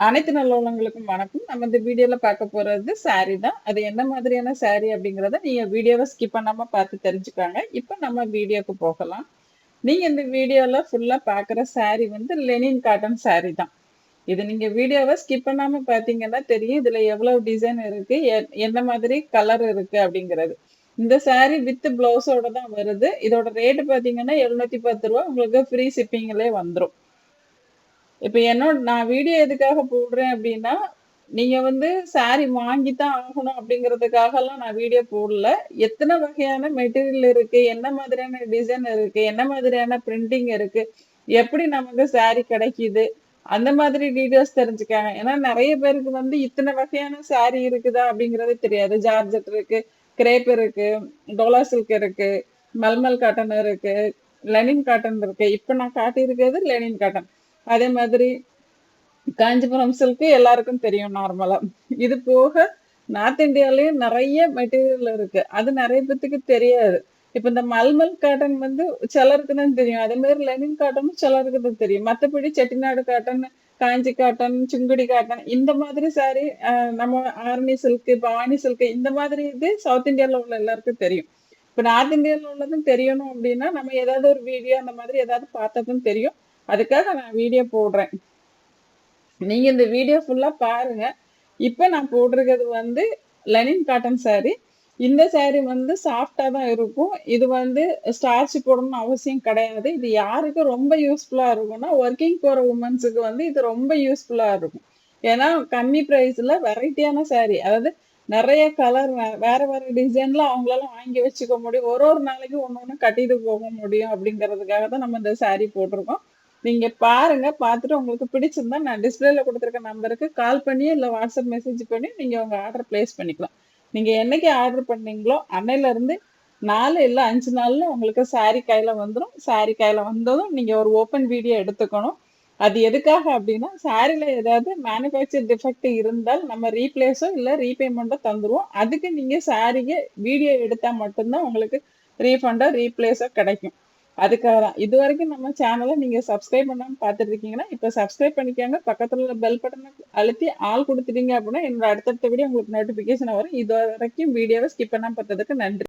அனைத்து நல்லவங்களுக்கும் வணக்கம். நம்ம இந்த வீடியோல பார்க்க போறது சாரி தான். அது என்ன மாதிரியான சாரி அப்படிங்கறத நீங்க வீடியோவை ஸ்கிப் பண்ணாம பார்த்து தெரிஞ்சுக்காங்க. இப்போ நம்ம வீடியோக்கு போகலாம். நீங்க இந்த வீடியோல ஃபுல்லா பாக்குற சாரி வந்து லெனின் காட்டன் சாரி தான். இது நீங்க வீடியோவை ஸ்கிப் பண்ணாம பாத்தீங்கன்னா தெரியும். இதுல எவ்வளவு டிசைன் இருக்கு எ- என்ன மாதிரி கலர் இருக்கு அப்படிங்கிறது. இந்த சாரி வித் பிளவுஸோட தான் வருது. இதோட ரேட்டு பாத்தீங்கன்னா எழுநூத்தி பத்து ரூபா. உங்களுக்கு ஃப்ரீ ஷிப்பிங்லேயே வந்துரும். இப்ப என்னோட நான் வீடியோ எதுக்காக போடுறேன் அப்படின்னா நீங்க வந்து saree வாங்கித்தான் ஆகணும் அப்படிங்கிறதுக்காக எல்லாம் நான் வீடியோ போடல. எத்தனை வகையான மெட்டீரியல் இருக்கு என்ன மாதிரியான டிசைன் இருக்கு என்ன மாதிரியான பிரிண்டிங் இருக்கு எப்படி நமக்கு சாரி கிடைக்குது அந்த மாதிரி டீடைல்ஸ் தெரிஞ்சுக்காங்க. ஏன்னா நிறைய பேருக்கு வந்து இத்தனை வகையான சாரி இருக்குதா அப்படிங்கறது தெரியாது. ஜார்ஜெட் இருக்கு கிரேப் இருக்கு டோலா சில்க் இருக்கு மல்மல் காட்டன் இருக்கு லெனின் காட்டன் இருக்கு. இப்ப நான் காட்டியிருக்கிறது லெனின் காட்டன். அதே மாதிரி காஞ்சிபுரம் சில்க் எல்லாருக்கும் தெரியும் நார்மலா இது போக நார்த் இந்தியாலயும் நிறைய மெட்டீரியல் இருக்கு. அது நிறைய பேத்துக்கு தெரியாது. இப்ப இந்த மல்மல் காட்டன் வந்து சிலருக்கு தான் தெரியும். அதே மாதிரி லெனின் காட்டனும் சிலருக்கு தான் தெரியும். மத்தபடி Chettinad cotton Kanchi cotton Sungudi cotton இந்த மாதிரி சாரி நம்ம ஆர்மி சில்க்கு பவானி சில்க் இந்த மாதிரி இது சவுத் இந்தியால உள்ள எல்லாருக்கும் தெரியும். இப்ப நார்த் இந்தியால உள்ளதும் தெரியணும் அப்படின்னா நம்ம ஏதாவது ஒரு வீடியோ அந்த மாதிரி ஏதாவது பார்த்ததும் தெரியும். அதுக்காக நான் வீடியோ போடுறேன். நீங்க இந்த வீடியோ ஃபுல்லா பாருங்க. இப்ப நான் போட்டிருக்கிறது வந்து லெனின் காட்டன் saree. இந்த saree வந்து சாஃப்டா தான் இருக்கும். இது வந்து ஸ்டார்ச் போடணும்னு அவசியம் கிடையாது. இது யாருக்கு ரொம்ப யூஸ்ஃபுல்லா இருக்கும்னா ஒர்க்கிங் போற உமன்ஸுக்கு வந்து இது ரொம்ப யூஸ்ஃபுல்லா இருக்கும். ஏன்னா கம்மி ப்ரைஸில் வெரைட்டியான saree. அதாவது நிறைய கலர் வேற வேற டிசைன்ல அவங்களால வாங்கி வச்சுக்க முடியும். ஒரு ஒரு நாளைக்கு ஒன்று ஒன்று கட்டிட்டு போக முடியும் அப்படிங்கிறதுக்காக தான் நம்ம இந்த saree போட்டிருக்கோம். நீங்க பாருங்க பார்த்துட்டு உங்களுக்கு பிடிச்சிருந்தா நான் டிஸ்பிளேல கொடுத்துருக்க நம்பருக்கு கால் பண்ணி இல்லை வாட்ஸ்அப் மெசேஜ் பண்ணி நீங்க உங்க ஆர்டர் பிளேஸ் பண்ணிக்கலாம். நீங்க என்னைக்கு ஆர்டர் பண்ணீங்களோ அன்னையில இருந்து நாலு இல்லை அஞ்சு நாள்ல உங்களுக்கு சாரி கையில வந்துடும் சாரி கையில வந்ததும் நீங்க ஒரு ஓப்பன் வீடியோ எடுத்துக்கணும். அது எதுக்காக அப்படின்னா சாரில ஏதாவது மேனுஃபேக்சர் டிஃபெக்ட் இருந்தால் நம்ம ரீப்ளேஸோ இல்லை ரீபேமெண்ட்டோ தந்துருவோம். அதுக்கு நீங்க சாரியை வீடியோ எடுத்தா மட்டும்தான் உங்களுக்கு ரீஃபண்டோ ரீப்ளேஸோ கிடைக்கும். அதுக்காக தான் இது வரைக்கும் நம்ம சேனலை நீங்க சப்ஸ்கிரைப் பண்ணாம பார்த்துட்டு இருக்கீங்கன்னா இப்ப சப்ஸ்கிரைப் பண்ணிக்கோங்க. பக்கத்துல உள்ள பெல் பட்டனை அழுத்தி ஆள் கொடுத்துட்டீங்க அப்படின்னா என்னோட அடுத்தடுத்த வீடியோ உங்களுக்கு நோட்டிபிகேஷன் வரும். இது வரைக்கும் வீடியோவை ஸ்கிப் பண்ணாமல் பார்த்ததுக்கு நன்றி.